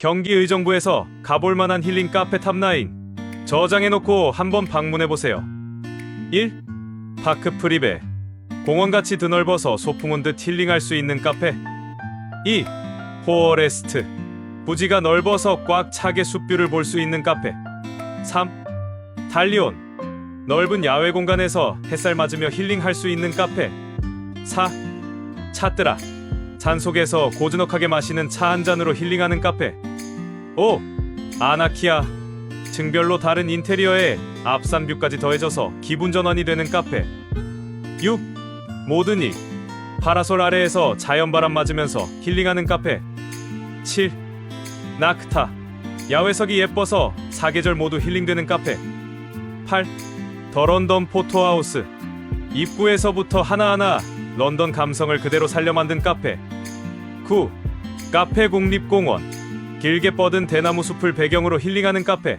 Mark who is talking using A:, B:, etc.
A: 경기 의정부에서 가볼 만한 힐링 카페 탑9 저장해놓고 한번 방문해보세요. 1. 파크 프리베 공원같이 드넓어서 소풍 온 듯 힐링할 수 있는 카페 2. 포어레스트 부지가 넓어서 꽉 차게 숲뷰를 볼 수 있는 카페 3. 달리온 넓은 야외 공간에서 햇살 맞으며 힐링할 수 있는 카페 4. 차뜨라 잔 속에서 고즈넉하게 마시는 차 한 잔으로 힐링하는 카페 5. 아나키아 층별로 다른 인테리어에 앞산 뷰까지 더해져서 기분 전환이 되는 카페 6. 모드닉 파라솔 아래에서 자연바람 맞으면서 힐링하는 카페 7. 나크타 야외석이 예뻐서 사계절 모두 힐링되는 카페 8. 더 런던 포토하우스 입구에서부터 하나하나 런던 감성을 그대로 살려 만든 카페 9. 카페 국립공원 길게 뻗은 대나무 숲을 배경으로 힐링하는 카페